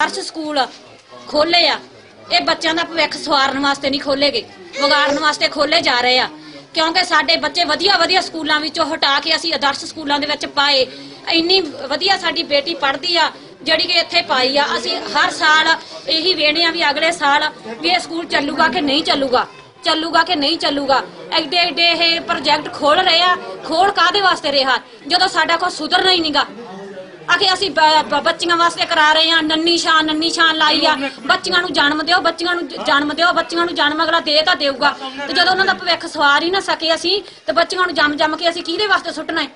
ਆਦਰਸ਼ school ਖੋਲੇ ਆ। ਇਹ ਬੱਚਿਆਂ ਦਾ ਭਵਿੱਖ ਸਵਾਰਨ ਵਾਸਤੇ ਨਹੀਂ ਖੋਲੇਗੇ, ਵਿਗਾੜਨ ਵਾਸਤੇ ਖੋਲੇ ਜਾ ਰਹੇ ਆ। ਕਿਉਂਕਿ ਸਾਡੇ ਬੱਚੇ ਵਧੀਆ ਵਧੀਆ ਸਕੂਲਾਂ ਵਿੱਚੋਂ ਹਟਾ ਕੇ ਅਸੀਂ ਆਦਰਸ਼ ਸਕੂਲਾਂ ਦੇ ਵਿੱਚ ਪਾਏ। ਇੰਨੀ ਵਧੀਆ ਸਾਡੀ ਬੇਟੀ ਪੜ੍ਹਦੀ ਆ, ਜਿਹੜੀ ਕਿ ਇੱਥੇ ਪਾਈ ਆ। ਅਸੀਂ ਹਰ ਸਾਲ ਇਹੀ ਵੇਖਦੇ ਆ ਵੀ ਅਗਲੇ ਸਾਲ ਵੀ ਇਹ ਸਕੂਲ ਚੱਲੂਗਾ ਕਿ ਨਹੀਂ ਚੱਲੂਗਾ? ਚੱਲੂਗਾ ਕਿ ਨਹੀਂ ਚੱਲੂਗਾ? ਐਡੇ ਐਡੇ ਇਹ ਪ੍ਰੋਜੈਕਟ ਖੋਲ ਰਹੇ ਆ। ਖੋਲ ਕਾਦੇ ਵਾਸਤੇ ਰਿਹਾ? ਜਦੋਂ ਸਾਡਾ ਕੋਈ ਸੁਧਰਨਾ ਹੀ ਨਹੀਂਗਾ ਆਖੇ ਅਸੀਂ ਬ- ਬ- ਬੱਚੀਆਂ ਵਾਸਤੇ ਕਰਾ ਰਹੇ ਆ ਨੰਨੀ ਸ਼ਾਨ ਨੰਨੀ ਸ਼ਾਨ ਲਾਈ ਆ। ਬੱਚੀਆਂ ਨੂੰ ਜਨਮ ਦਿਓ ਬੱਚੀਆਂ ਨੂੰ ਜ- ਜਨਮ ਦਿਓ ਬੱਚੀਆਂ ਨੂੰ ਜਨਮ ਅਗਲਾ ਦੇ ਤਾਂ ਦੇਊਗਾ। ਤੇ ਜਦੋਂ ਉਹਨਾਂ ਦਾ ਭਵਿੱਖ ਸਵਾਰ ਹੀ ਨਾ ਸਕੇ ਅਸੀਂ ਤੇ ਬੱਚੀਆਂ ਨੂੰ ਜੰਮ ਜੰਮ ਕੇ ਅਸੀਂ ਕਿਹਦੇ ਵਾਸਤੇ ਸੁੱਟਣਾ ਹੈ?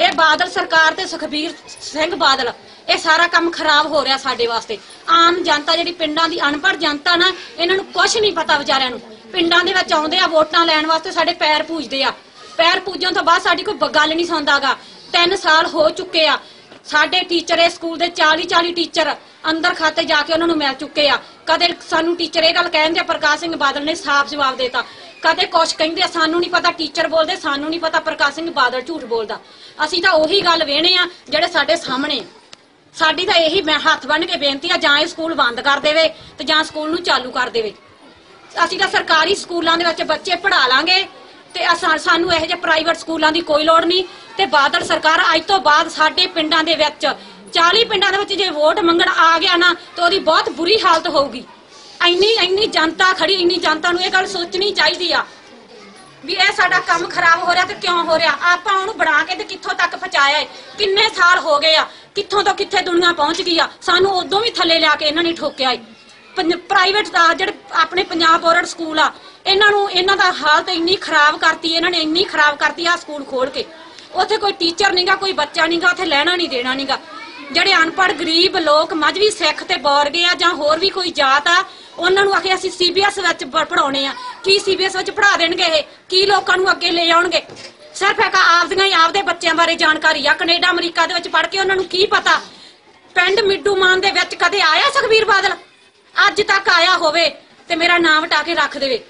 ਇਹ ਬਾਦਲ ਸਰਕਾਰ ਤੇ ਸੁਖਬੀਰ ਸਿੰਘ ਬਾਦਲ ਇਹ ਸਾਰਾ ਕੰਮ ਖਰਾਬ ਹੋ ਰਿਹਾ ਸਾਡੇ ਵਾਸਤੇ। ਆਮ ਜਨਤਾ ਜਿਹੜੀ ਪਿੰਡਾਂ ਦੀ ਅਨਪੜ੍ਹ ਜਨਤਾ ਨਾ ਇਹਨਾਂ ਨੂੰ ਕੁਝ ਨਹੀਂ ਪਤਾ ਵਿਚਾਰਿਆਂ ਨੂੰ। ਪਿੰਡਾਂ ਦੇ ਵਿੱਚ ਆਉਂਦੇ ਆ ਵੋਟਾਂ ਲੈਣ ਵਾਸਤੇ ਸਾਡੇ ਪੈਰ ਪੂਜਦੇ ਆ। ਪੈਰ ਪੂਜਣ ਤੋਂ ਬਾਅਦ ਸਾਡੀ ਕੋਈ ਬ- ਗੱਲ ਨਹੀਂ ਸੁਣਦਾਗਾ 3 ਸਾਲ ਹੋ ਚੁੱਕੇ ਆ। ਸਾਡੇ ਟੀਚਰ ਇਸ ਸਕੂਲ ਦੇ 40 40 ਟੀਚਰ ਅੰਦਰ ਖਾਤੇ ਜਾ ਕੇ ਉਹਨਾਂ ਨੂੰ ਮਿਲ ਚੁੱਕੇ ਆ। ਕਦੇ ਸਾਨੂੰ ਟੀਚਰ ਇਹ ਗੱਲ ਕਹਿੰਦੇ ਆ, ਪ੍ਰਕਾਸ਼ ਸਿੰਘ ਬਾਦਲ ਨੇ ਸਾਫ਼ ਜਵਾਬ ਦੇਤਾ। ਕਦੇ ਕੁਛ ਕਹਿੰਦੇ ਆ, ਸਾਨੂੰ ਨਹੀਂ ਪਤਾ ਟੀਚਰ ਬੋਲਦੇ, ਸਾਨੂੰ ਨਹੀਂ ਪਤਾ ਪ੍ਰਕਾਸ਼ ਸਿੰਘ ਬਾਦਲ ਝੂਠ ਬੋਲਦਾ। ਅਸੀਂ ਤਾਂ ਉਹੀ ਗੱਲ ਵੇਣੇ ਆ ਜਿਹੜੇ ਸਾਡੇ ਸਾਹਮਣੇ ਆ। ਸਾਡੀ ਤਾਂ ਇਹੀ ਮੈਂ ਹੱਥ ਬੰਨ ਕੇ ਬੇਨਤੀ ਆ, ਜਾਂ ਇਹ ਸਕੂਲ ਬੰਦ ਕਰ ਦੇਵੇ ਤੇ ਜਾਂ ਸਕੂਲ ਨੂੰ ਚਾਲੂ ਕਰ ਦੇਵੇ। ਅਸੀਂ ਤਾਂ ਸਰਕਾਰੀ ਸਕੂਲਾਂ ਦੇ ਵਿੱਚ ਬੱਚੇ ਪੜ੍ਹਾ ਲਾਂਗੇ। ਤੇ ਅਸਾਂ- ਸਾਨੂੰ ਇਹੋ ਜਿਹੇ ਪ੍ਰਾਈਵੇਟ ਸਕੂਲਾਂ ਦੀ ਕੋਈ ਲੋੜ ਨਹੀਂ ਤੇ ਬਾਦਲ ਸਰਕਾਰ ਅੱਜ ਤੋਂ ਬਾਅਦ ਸਾਡੇ ਪਿੰਡਾਂ ਦੇ ਵਿੱਚ 40 ਪਿੰਡਾਂ ਦੇ ਵਿੱਚ ਜੇ ਵੋਟ ਮੰਗਣ ਆ ਗਿਆ ਨਾ, ਤਾਂ ਉਹਦੀ ਬਹੁਤ ਬੁਰੀ ਹਾਲਤ ਹੋਊਗੀ। ਇੰਨੀ ਇੰਨੀ ਜਨਤਾ ਖੜੀ, ਇੰਨੀ ਜਨਤਾ ਨੂੰ ਇਹ ਗੱਲ ਸੋਚਣੀ ਚਾਹੀਦੀ ਆ ਵੀ ਇਹ ਸਾਡਾ ਕੰਮ ਖਰਾਬ ਹੋ ਰਿਹਾ ਤੇ ਕਿਉਂ ਹੋ ਰਿਹਾ? ਆਪਾਂ ਉਹਨੂੰ ਬਣਾ ਕੇ ਤੇ ਕਿੱਥੋਂ ਤੱਕ ਪਹੁੰਚਾਇਆ? ਏ ਕਿੰਨੇ ਸਾਲ ਹੋ ਗਏ ਆ? ਕਿੱਥੋਂ ਤੋਂ ਕਿੱਥੇ ਦੁਨੀਆ ਪਹੁੰਚ ਗਈ ਆ? ਸਾਨੂੰ ਉਦੋਂ ਵੀ ਥੱਲੇ ਲਿਆ ਕੇ ਇਹਨਾਂ ਨੇ ਠੋਕਿਆ ਏ। ਪ੍ਰਾਈਵੇਟ ਦਾ ਜਿਹੜੇ ਆਪਣੇ ਪੰਜਾਬ ਬੋਰਡ ਸਕੂਲ ਆ ਇਹਨਾਂ ਨੂੰ, ਇਹਨਾਂ ਦਾ ਹਾਲਤ ਇੰਨੀ ਖਰਾਬ ਕਰਤੀ, ਇਹਨਾਂ ਨੇ ਇੰਨੀ ਖਰਾਬ ਕਰਤੀ ਆ ਸਕੂਲ ਖੋਲ ਕੇ। ਉੱਥੇ ਕੋਈ ਟੀਚਰ ਨਹੀਂਗਾ ਕੋਈ ਬੱਚਾ ਨਹੀਂਗਾ ਉੱਥੇ ਲੈਣਾ ਨਹੀਂ ਦੇਣਾ ਨਹੀਂਗਾ ਜਿਹੜੇ ਅਨਪੜ੍ਹ, ਗਰੀਬ ਲੋਕ ਮਜਵੀ ਸਿੱਖ ਤੇ ਬੋਰ ਆ, ਜਾਂ ਹੋਰ ਵੀ ਕੋਈ ਜਾਤ ਆ, ਉਹਨਾਂ ਨੂੰ ਆਖੇ ਅਸੀਂ ਸੀਬੀਐਸ ਵਿੱਚ ਪ- ਆ। ਕੀ ਸੀਬੀਐਸ ਵਿੱਚ ਪੜ੍ਹਾ ਦੇਣਗੇ ਇਹ? ਕੀ ਲੋਕਾਂ ਨੂੰ ਅੱਗੇ ਲੈ ਆਉਣਗੇ? ਸਿਰਫ ਇੱਕ ਆਪਦੀਆਂ ਹੀ ਆਪਦੇ ਬੱਚਿਆਂ ਬਾਰੇ ਜਾਣਕਾਰੀ ਆ। ਕੈਨੇਡਾ, ਅਮਰੀਕਾ ਦੇ ਵਿੱਚ ਪੜ੍ਹ ਕੇ ਉਹਨਾਂ ਨੂੰ ਕੀ ਪਤਾ? ਪਿੰਡ ਮਿੱਡੂ ਮਾਨ ਦੇ ਵਿੱਚ ਕਦੇ ਆਇਆ ਸੁਖਬੀਰ ਬਾਦਲ? ਅੱਜ ਤੱਕ ਆਇਆ ਹੋਵੇ ਤੇ ਮੇਰਾ ਨਾਮ ਟਾ ਕੇ ਰੱਖ ਦੇਵੇ।